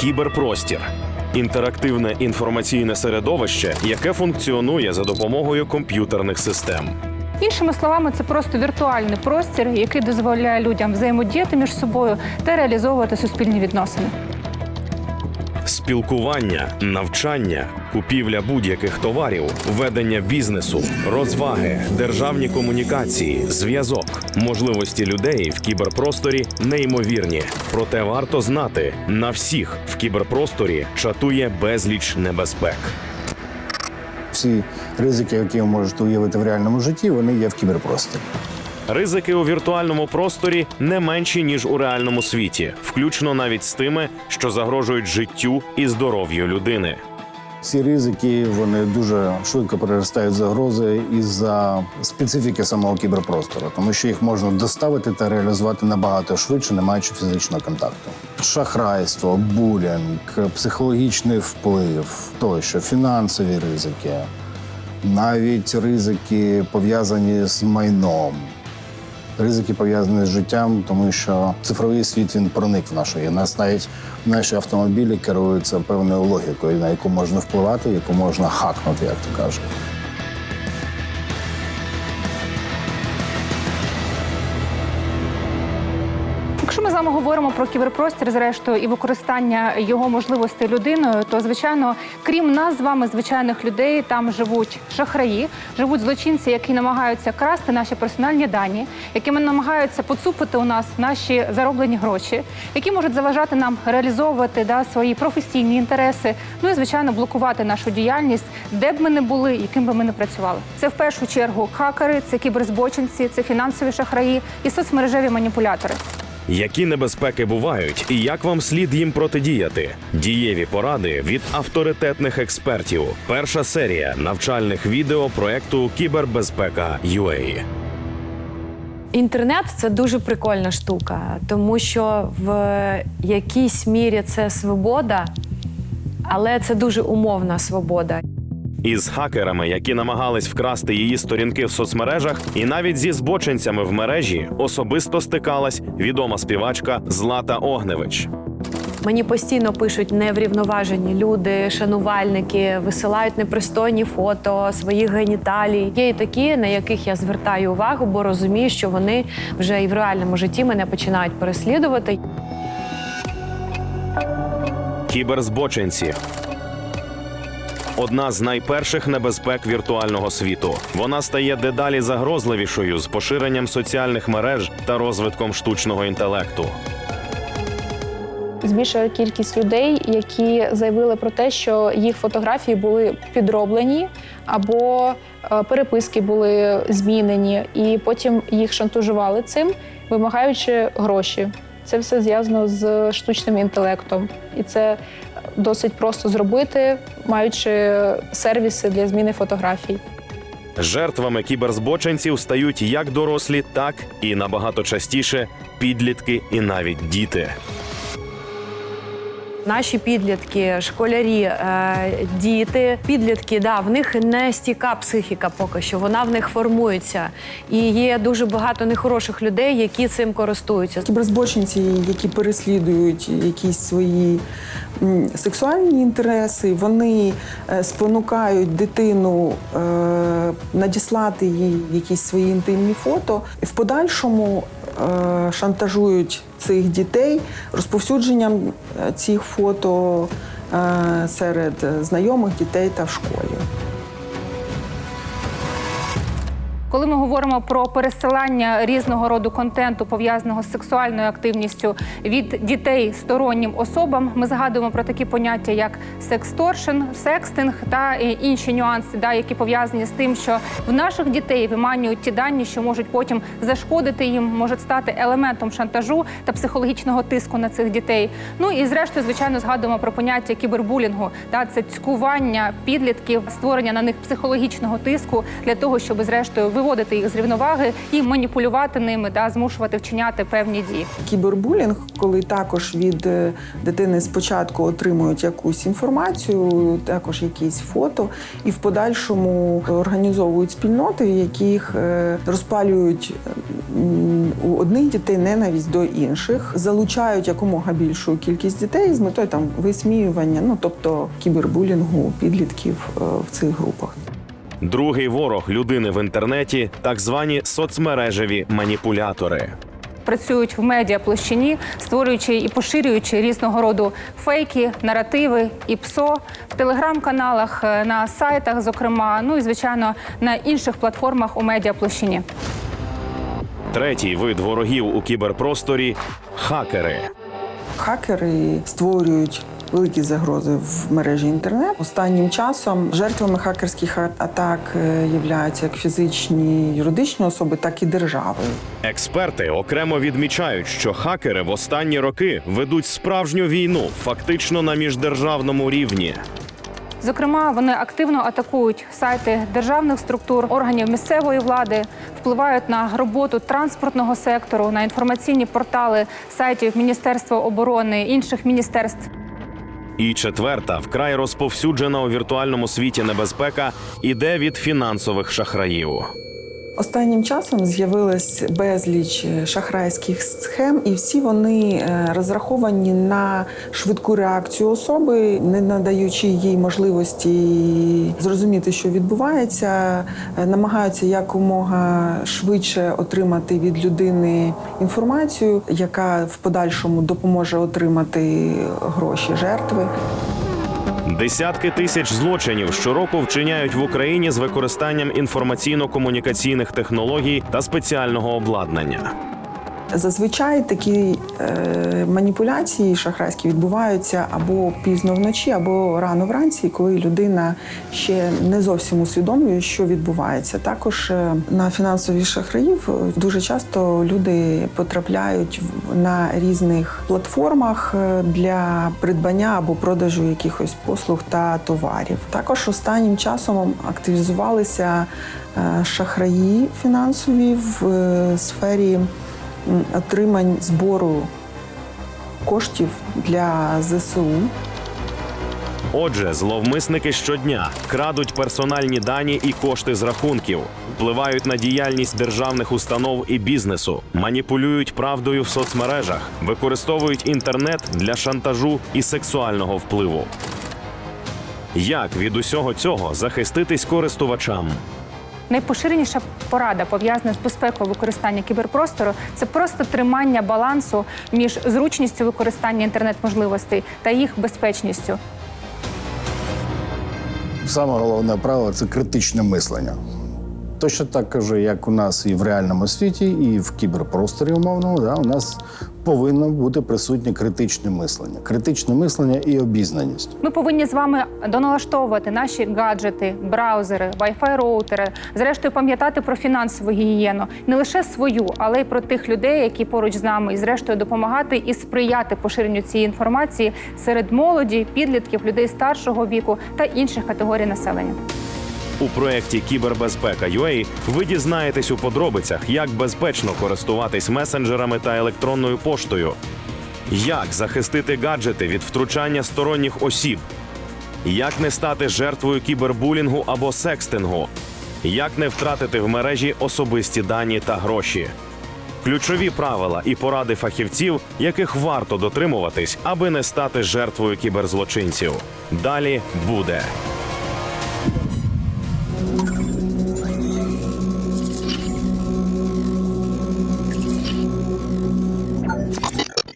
Кіберпростір інтерактивне інформаційне середовище, яке функціонує за допомогою комп'ютерних систем. Іншими словами, це просто віртуальний простір, який дозволяє людям взаємодіяти між собою та реалізовувати суспільні відносини. Спілкування, навчання, купівля будь-яких товарів, ведення бізнесу, розваги, державні комунікації, зв'язок, можливості людей в кіберпросторі неймовірні. Проте варто знати, на всіх в кіберпросторі чатує безліч небезпек. Всі ризики, які ви можете уявити в реальному житті, вони є в кіберпросторі. Ризики у віртуальному просторі не менші ніж у реальному світі, включно навіть з тими, що загрожують життю і здоров'ю людини. Ці ризики вони дуже швидко переростають загрози із-за специфіки самого кіберпростору, тому що їх можна доставити та реалізувати набагато швидше, не маючи фізичного контакту. Шахрайство, булінг, психологічний вплив, тощо, фінансові ризики, навіть ризики пов'язані з майном. Ризики пов'язані з життям, тому що цифровий світ він проник в нашу. І нас навіть наші автомобілі керуються певною логікою, на яку можна впливати, яку можна хакнути, як то кажуть. Якщо ми з вами говоримо про кіберпростір, зрештою, і використання його можливостей людиною, то звичайно, крім нас з вами, звичайних людей, там живуть шахраї, живуть злочинці, які намагаються красти наші персональні дані, які намагаються поцупити у нас наші зароблені гроші, які можуть заважати нам реалізовувати да, свої професійні інтереси, ну і звичайно блокувати нашу діяльність, де б ми не були, яким би ми не працювали. Це в першу чергу хакери, це кіберзбочинці, це фінансові шахраї і соцмережеві маніпулятори. Які небезпеки бувають і як вам слід їм протидіяти? Дієві поради від авторитетних експертів. Перша серія навчальних відео проекту Кібербезпека UA. Інтернет це дуже прикольна штука, тому що в якійсь мірі це свобода, але це дуже умовна свобода. Із хакерами, які намагались вкрасти її сторінки в соцмережах, і навіть зі збочинцями в мережі особисто стикалась відома співачка Злата Огневич. Мені постійно пишуть неврівноважені люди, шанувальники, висилають непристойні фото своїх геніталій. Є і такі, на яких я звертаю увагу, бо розумію, що вони вже і в реальному житті мене починають переслідувати. Кіберзбочинці. Одна з найперших небезпек віртуального світу. Вона стає дедалі загрозливішою з поширенням соціальних мереж та розвитком штучного інтелекту. збільшила кількість людей, які заявили про те, що їх фотографії були підроблені або е, переписки були змінені, і потім їх шантажували цим, вимагаючи гроші. Це все зв'язано з штучним інтелектом, і це досить просто зробити, маючи сервіси для зміни фотографій. Жертвами кіберзбочинців стають як дорослі, так і набагато частіше підлітки і навіть діти. Наші підлітки, школярі, е, діти, підлітки, да, в них не стіка психіка поки що, вона в них формується. І є дуже багато нехороших людей, які цим користуються. Кіберзбочинці, які переслідують якісь свої сексуальні інтереси, вони е, спонукають дитину е, надіслати їй якісь свої інтимні фото. В подальшому шантажують цих дітей розповсюдженням е, цих фото е, серед знайомих дітей та в школі. Коли ми говоримо про пересилання різного роду контенту, пов'язаного з сексуальною активністю від дітей стороннім особам, ми згадуємо про такі поняття, як сексторшн, секстинг та інші нюанси, да, які пов'язані з тим, що в наших дітей виманюють ті дані, що можуть потім зашкодити їм, можуть стати елементом шантажу та психологічного тиску на цих дітей. Ну і зрештою, звичайно, згадуємо про поняття кібербулінгу. Да, це цькування підлітків, створення на них психологічного тиску для того, щоб зрештою виводити їх з рівноваги і маніпулювати ними, да, змушувати вчиняти певні дії. Кібербулінг, коли також від е, дитини спочатку отримують якусь інформацію, також якісь фото, і в подальшому організовують спільноти, в яких е, розпалюють у одних дітей ненависть до інших, залучають якомога більшу кількість дітей з метою там висміювання, ну тобто кібербулінгу підлітків е, в цих групах. Другий ворог людини в інтернеті так звані соцмережеві маніпулятори. Працюють в медіаплощині, створюючи і поширюючи різного роду фейки, наративи і ПСО в телеграм-каналах, е, на сайтах, зокрема, ну і звичайно на інших платформах у медіаплощині. Третій вид ворогів у кіберпросторі хакери. Хакери створюють великі загрози в мережі інтернет. Останнім часом жертвами хакерських атак е, являються як фізичні юридичні особи, так і держави. Експерти окремо відмічають, що хакери в останні роки ведуть справжню війну, фактично на міждержавному рівні. Зокрема, вони активно атакують сайти державних структур, органів місцевої влади, впливають на роботу транспортного сектору, на інформаційні портали сайтів Міністерства оборони інших міністерств. І четверта, вкрай розповсюджена у віртуальному світі небезпека, іде від фінансових шахраїв. Останнім часом з'явилось безліч е, шахрайських схем, і всі вони е, розраховані на швидку реакцію особи, не надаючи їй можливості зрозуміти, що відбувається, е, намагаються якомога швидше отримати від людини інформацію, яка в подальшому допоможе отримати гроші жертви. Десятки тисяч злочинів щороку вчиняють в Україні з використанням інформаційно-комунікаційних технологій та спеціального обладнання. Зазвичай такі е, маніпуляції шахрайські відбуваються або пізно вночі, або рано вранці, коли людина ще не зовсім усвідомлює, що відбувається. Також е, на фінансові шахраїв дуже часто люди потрапляють на різних платформах е, для придбання або продажу якихось послуг та товарів. Також останнім часом активізувалися е, шахраї фінансові в сфері отримань збору коштів для ЗСУ. Отже, зловмисники щодня крадуть персональні дані і кошти з рахунків, впливають на діяльність державних установ і бізнесу, маніпулюють правдою в соцмережах, використовують інтернет для шантажу і сексуального впливу. Як від усього цього захиститись користувачам? Найпоширеніша порада пов'язана з безпекою використання кіберпростору це просто тримання балансу між зручністю використання інтернет-можливостей та їх безпечністю. Саме головне правило це критичне мислення. Точно так каже, як у нас і в реальному світі, і в кіберпросторі умовному, да, у нас повинно бути присутнє критичне мислення. Критичне мислення і обізнаність. Ми повинні з вами доналаштовувати наші гаджети, браузери, Wi-Fi роутери, зрештою пам'ятати про фінансову гігієну, не лише свою, але й про тих людей, які поруч з нами, і зрештою допомагати і сприяти поширенню цієї інформації серед молоді, підлітків, людей старшого віку та інших категорій населення. У проєкті Кібербезпека UA ви дізнаєтесь у подробицях, як безпечно користуватись месенджерами та електронною поштою, як захистити гаджети від втручання сторонніх осіб, як не стати жертвою кібербулінгу або секстингу, як не втратити в мережі особисті дані та гроші. Ключові правила і поради фахівців, яких варто дотримуватись, аби не стати жертвою кіберзлочинців. Далі буде.